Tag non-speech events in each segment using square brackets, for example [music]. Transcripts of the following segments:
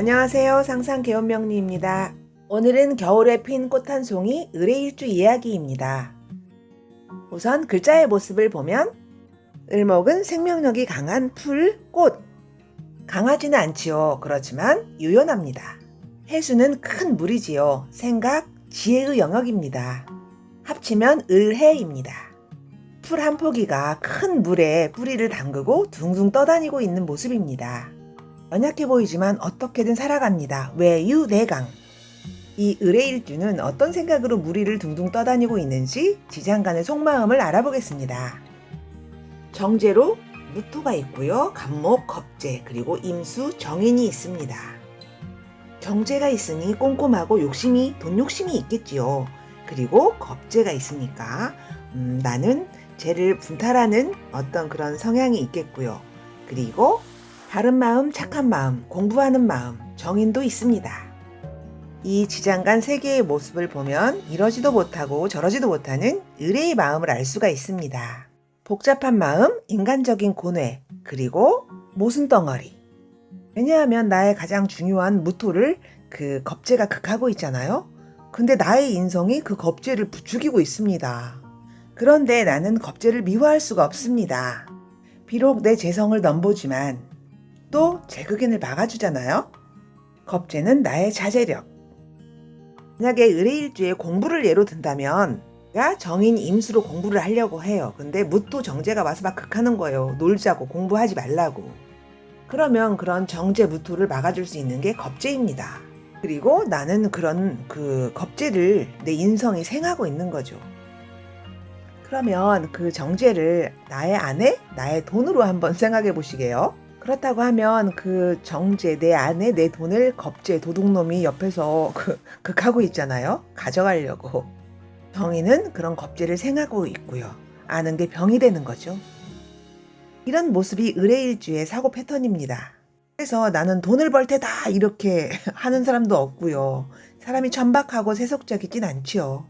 안녕하세요. 상상 개원명리입니다. 오늘은 겨울에 핀 꽃 한 송이 의뢰일주 이야기입니다. 우선 글자의 모습을 보면 을목은 생명력이 강한 풀, 꽃. 강하지는 않지요. 그렇지만 유연합니다. 해수는 큰 물이지요. 생각, 지혜의 영역입니다. 합치면 을해입니다. 풀 한 포기가 큰 물에 뿌리를 담그고 둥둥 떠다니고 있는 모습입니다. 연약해 보이지만 어떻게든 살아갑니다. 외유내강. 이 의뢰일주는 어떤 생각으로 무리를 둥둥 떠다니고 있는지 지장간의 속마음을 알아보겠습니다. 정제로 무토가 있고요. 간목, 겁제, 그리고 임수, 정인이 있습니다. 정제가 있으니 꼼꼼하고 욕심이, 돈 욕심이 있겠지요. 그리고 겁제가 있으니까 음, 나는 죄를 분탈하는 어떤 그런 성향이 있겠고요. 그리고 바른 마음, 착한 마음, 공부하는 마음, 정인도 있습니다. 이 지장간 세 개의 모습을 보면 이러지도 못하고 저러지도 못하는 의뢰의 마음을 알 수가 있습니다. 복잡한 마음, 인간적인 고뇌, 그리고 모순덩어리. 왜냐하면 나의 가장 중요한 무토를 그 겁재가 극하고 있잖아요. 근데 나의 인성이 그 겁재를 부추기고 있습니다. 그런데 나는 겁재를 미워할 수가 없습니다. 비록 내 재성을 넘보지만 또 제극인을 막아주잖아요. 겁재는 나의 자제력. 만약에 의뢰일주에 공부를 예로 든다면 내가 정인 임수로 공부를 하려고 해요. 근데 무토 정제가 와서 막 극하는 거예요. 놀자고 공부하지 말라고. 그러면 그런 정제 무토를 막아줄 수 있는 게 겁재입니다. 그리고 나는 그런 그 겁재를 내 인성이 생하고 있는 거죠. 그러면 그 정제를 나의 아내, 나의 돈으로 한번 [laughs] 생각해 보시게요. 그렇다고 하면 그 정제, 내 아내, 내 돈을 겁제, 도둑놈이 옆에서 [laughs] 그, 극하고 있잖아요. 가져가려고. 정의는 그런 겁제를 생하고 있고요. 아는 게 병이 되는 거죠. 이런 모습이 의뢰일주의 사고 패턴입니다. 그래서 나는 돈을 벌 테다 이렇게 [laughs] 하는 사람도 없고요. 사람이 천박하고 세속적이진 않지요.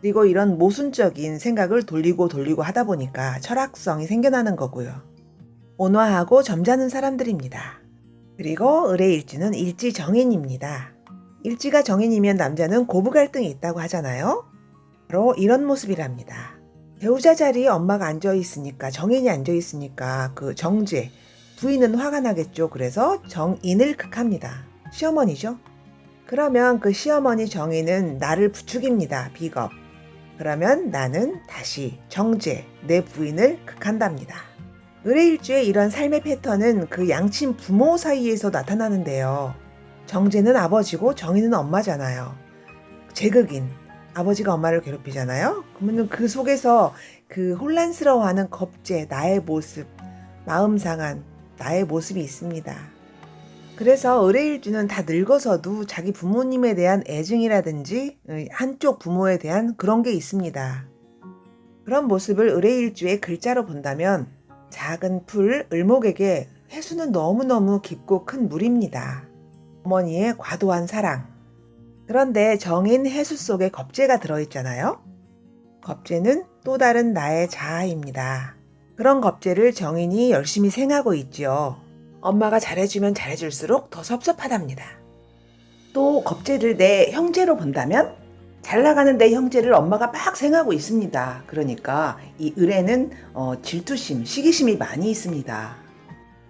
그리고 이런 모순적인 생각을 돌리고 돌리고 하다 보니까 철학성이 생겨나는 거고요. 온화하고 점잖은 사람들입니다. 그리고 의뢰일지는 일지 정인입니다. 일지가 정인이면 남자는 고부 갈등이 있다고 하잖아요. 바로 이런 모습이랍니다. 배우자 자리에 엄마가 앉아 있으니까 정인이 앉아 있으니까 그 정제 부인은 화가 나겠죠. 그래서 정인을 극합니다. 시어머니죠. 그러면 그 시어머니 정인은 나를 부추깁니다. 비겁. 그러면 나는 다시 정제 내 부인을 극한답니다. 의뢰일주의 이런 삶의 패턴은 그 양친 부모 사이에서 나타나는데요. 정제는 아버지고 정인은 엄마잖아요. 제극인 아버지가 엄마를 괴롭히잖아요. 그러면 그 속에서 그 혼란스러워하는 겁제 나의 모습, 마음 상한 나의 모습이 있습니다. 그래서 의뢰일주는 다 늙어서도 자기 부모님에 대한 애증이라든지 한쪽 부모에 대한 그런 게 있습니다. 그런 모습을 의뢰일주의 글자로 본다면 작은 풀 을목에게 해수는 너무너무 깊고 큰 물입니다. 어머니의 과도한 사랑. 그런데 정인 해수 속에 겁재가 들어있잖아요. 겁재는 또 다른 나의 자아입니다. 그런 겁재를 정인이 열심히 생하고 있지요. 엄마가 잘해주면 잘해줄수록 더 섭섭하답니다. 또 겁재를 내 형제로 본다면 잘 나가는 내 형제를 엄마가 막 생하고 있습니다. 그러니까 이 을에는 어, 질투심, 시기심이 많이 있습니다.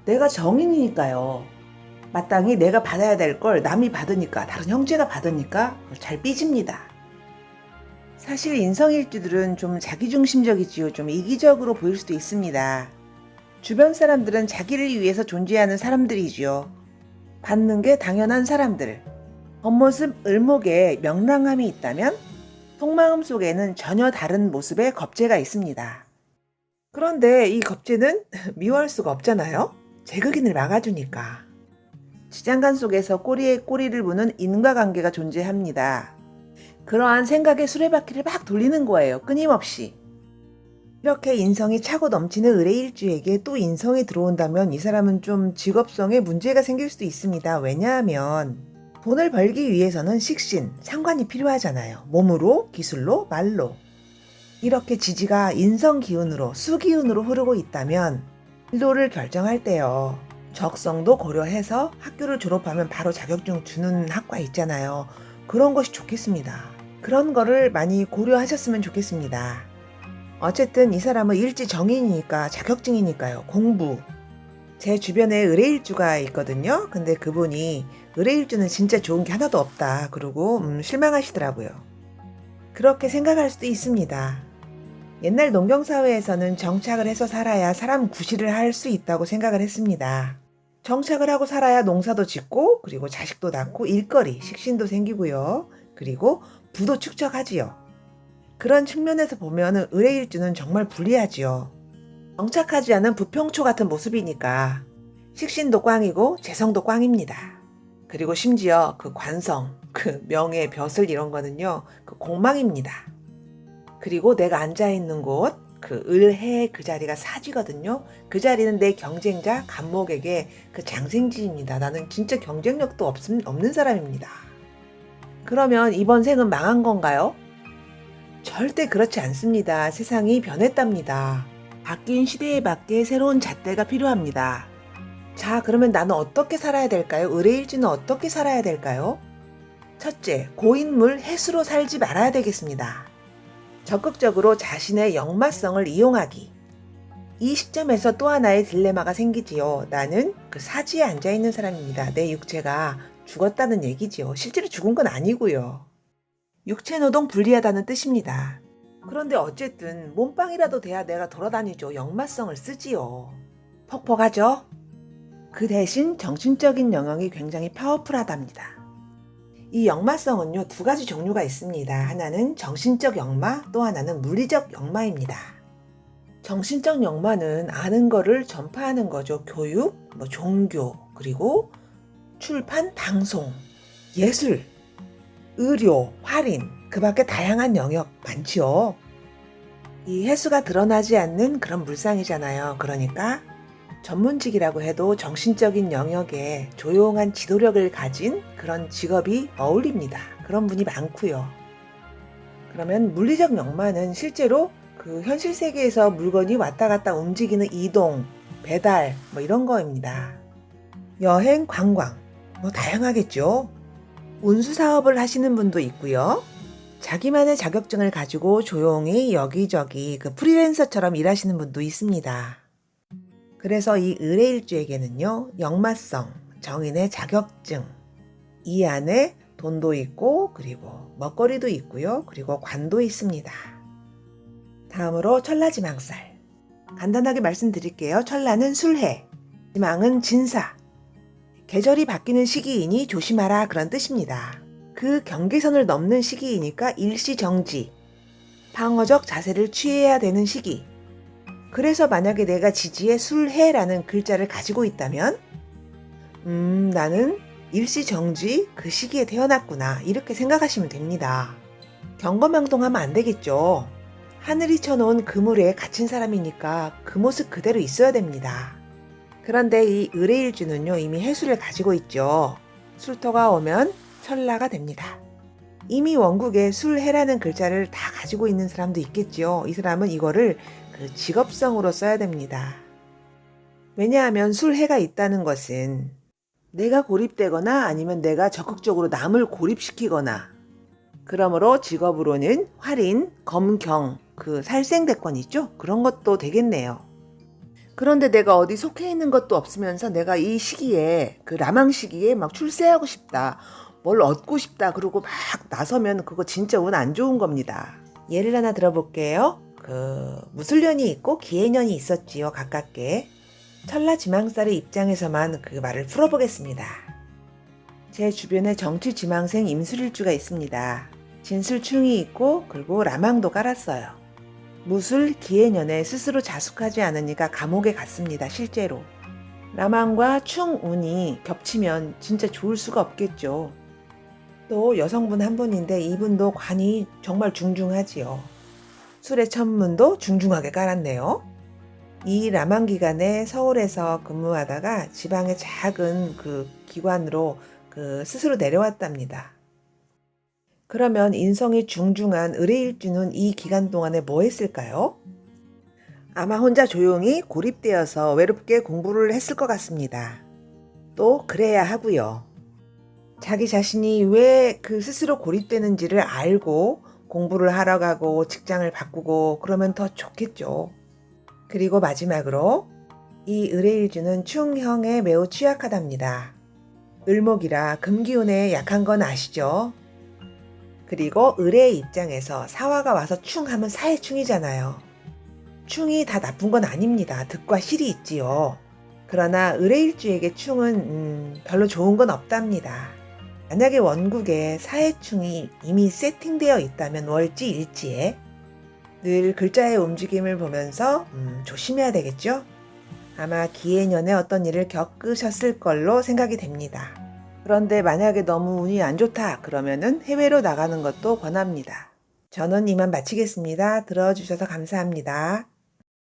내가 정인이니까요. 마땅히 내가 받아야 될 걸 남이 받으니까 다른 형제가 받으니까 잘 삐집니다. 사실 인성일주들은 좀 자기중심적이지요. 좀 이기적으로 보일 수도 있습니다. 주변 사람들은 자기를 위해서 존재하는 사람들이지요. 받는 게 당연한 사람들. 겉모습 을목에 명랑함이 있다면 속마음 속에는 전혀 다른 모습의 겁재가 있습니다. 그런데 이 겁재는 [laughs] 미워할 수가 없잖아요. 제극인을 막아주니까. 지장간 속에서 꼬리에 꼬리를 무는 인과관계가 존재합니다. 그러한 생각의 수레바퀴를 막 돌리는 거예요. 끊임없이. 이렇게 인성이 차고 넘치는 의뢰일주에게 또 인성이 들어온다면 이 사람은 좀 직업성에 문제가 생길 수도 있습니다. 왜냐하면 돈을 벌기 위해서는 식신, 상관이 필요하잖아요. 몸으로, 기술로, 말로. 이렇게 지지가 인성 기운으로, 수 기운으로 흐르고 있다면 일도를 결정할 때요. 적성도 고려해서 학교를 졸업하면 바로 자격증 주는 학과 있잖아요. 그런 것이 좋겠습니다. 그런 거를 많이 고려하셨으면 좋겠습니다. 어쨌든 이 사람은 일지 정인이니까 자격증이니까요. 공부. 제 주변에 의뢰일주가 있거든요. 근데 그분이 의뢰일주는 진짜 좋은 게 하나도 없다. 그러고 음, 실망하시더라고요. 그렇게 생각할 수도 있습니다. 옛날 농경사회에서는 정착을 해서 살아야 사람 구실을 할 수 있다고 생각을 했습니다. 정착을 하고 살아야 농사도 짓고 그리고 자식도 낳고 일거리, 식신도 생기고요. 그리고 부도 축적하지요. 그런 측면에서 보면 의뢰일주는 정말 불리하지요. 정착하지 않은 부평초 같은 모습이니까 식신도 꽝이고 재성도 꽝입니다. 그리고 심지어 그 관성, 그 명예, 벼슬 이런 거는요, 그 공망입니다. 그리고 내가 앉아 있는 곳, 그 을해 그 자리가 사지거든요. 그 자리는 내 경쟁자 간목에게 그 장생지입니다. 나는 진짜 경쟁력도 없, 없는 사람입니다. 그러면 이번 생은 망한 건가요? 절대 그렇지 않습니다. 세상이 변했답니다. 바뀐 시대에 맞게 새로운 잣대가 필요합니다. 자, 그러면 나는 어떻게 살아야 될까요? 의뢰일지는 어떻게 살아야 될까요? 첫째, 고인물 해수로 살지 말아야 되겠습니다. 적극적으로 자신의 역마성을 이용하기. 이 시점에서 또 하나의 딜레마가 생기지요. 나는 그 사지에 앉아 있는 사람입니다. 내 육체가 죽었다는 얘기지요. 실제로 죽은 건 아니고요. 육체 노동 불리하다는 뜻입니다. 그런데 어쨌든 몸빵이라도 돼야 내가 돌아다니죠. 역마성을 쓰지요. 퍽퍽하죠? 그 대신 정신적인 영역이 굉장히 파워풀하답니다. 이 역마성은요, 두 가지 종류가 있습니다. 하나는 정신적 역마, 또 하나는 물리적 역마입니다. 정신적 역마는 아는 거를 전파하는 거죠. 교육, 뭐 종교, 그리고 출판, 방송, 예술, 의료, 할인, 그 밖에 다양한 영역 많지요. 이 횟수가 드러나지 않는 그런 물상이잖아요. 그러니까 전문직이라고 해도 정신적인 영역에 조용한 지도력을 가진 그런 직업이 어울립니다. 그런 분이 많고요. 그러면 물리적 역마는 실제로 그 현실 세계에서 물건이 왔다 갔다 움직이는 이동, 배달, 뭐 이런 거입니다. 여행, 관광, 뭐 다양하겠죠. 운수 사업을 하시는 분도 있고요. 자기만의 자격증을 가지고 조용히 여기저기 그 프리랜서처럼 일하시는 분도 있습니다. 그래서 이 의뢰일주에게는요, 역마성, 정인의 자격증, 이 안에 돈도 있고, 그리고 먹거리도 있고요, 그리고 관도 있습니다. 다음으로 천라지망살. 간단하게 말씀드릴게요. 천라는 술해, 지망은 진사. 계절이 바뀌는 시기이니 조심하라 그런 뜻입니다. 그 경계선을 넘는 시기이니까 일시정지, 방어적 자세를 취해야 되는 시기. 그래서 만약에 내가 지지에 술해라는 글자를 가지고 있다면, 음, 나는 일시정지 그 시기에 태어났구나. 이렇게 생각하시면 됩니다. 경거망동하면 안 되겠죠. 하늘이 쳐놓은 그물에 갇힌 사람이니까 그 모습 그대로 있어야 됩니다. 그런데 이 의뢰일주는요, 이미 해수를 가지고 있죠. 술토가 오면 천라가 됩니다. 이미 원국에 술해라는 글자를 다 가지고 있는 사람도 있겠지요. 이 사람은 이거를 그 직업성으로 써야 됩니다. 왜냐하면 술해가 있다는 것은 내가 고립되거나 아니면 내가 적극적으로 남을 고립시키거나 그러므로 직업으로는 활인, 검경, 그 살생대권 있죠? 그런 것도 되겠네요. 그런데 내가 어디 속해 있는 것도 없으면서 내가 이 시기에 그 라망 시기에 막 출세하고 싶다. 뭘 얻고 싶다. 그러고 막 나서면 그거 진짜 운 안 좋은 겁니다. 예를 하나 들어볼게요. 그 무술년이 있고 기해년이 있었지요. 가깝게. 천라 지망살의 입장에서만 그 말을 풀어보겠습니다. 제 주변에 정치 지망생 임술일주가 있습니다. 진술충이 있고 그리고 라망도 깔았어요. 무술 기해년에 스스로 자숙하지 않으니까 감옥에 갔습니다. 실제로. 라망과 충운이 겹치면 진짜 좋을 수가 없겠죠. 또 여성분 한 분인데 이분도 관이 정말 중중하지요. 술의 천문도 중중하게 깔았네요. 이 라망 기간에 서울에서 근무하다가 지방의 작은 그 기관으로 그 스스로 내려왔답니다. 그러면 인성이 중중한 의뢰일주는 이 기간 동안에 뭐 했을까요? 아마 혼자 조용히 고립되어서 외롭게 공부를 했을 것 같습니다. 또 그래야 하고요. 자기 자신이 왜 그 스스로 고립되는지를 알고 공부를 하러 가고 직장을 바꾸고 그러면 더 좋겠죠. 그리고 마지막으로 이 의뢰일주는 충형에 매우 취약하답니다. 을목이라 금기운에 약한 건 아시죠? 그리고 을의 입장에서 사화가 와서 충하면 사의 충이잖아요. 충이 다 나쁜 건 아닙니다. 득과 실이 있지요. 그러나 을의일주에게 충은 음, 별로 좋은 건 없답니다. 만약에 원국에 사해충이 이미 세팅되어 있다면 월지 일지에 늘 글자의 움직임을 보면서 음, 조심해야 되겠죠? 아마 기해년에 어떤 일을 겪으셨을 걸로 생각이 됩니다. 그런데 만약에 너무 운이 안 좋다 그러면은 해외로 나가는 것도 권합니다. 저는 이만 마치겠습니다. 들어주셔서 감사합니다.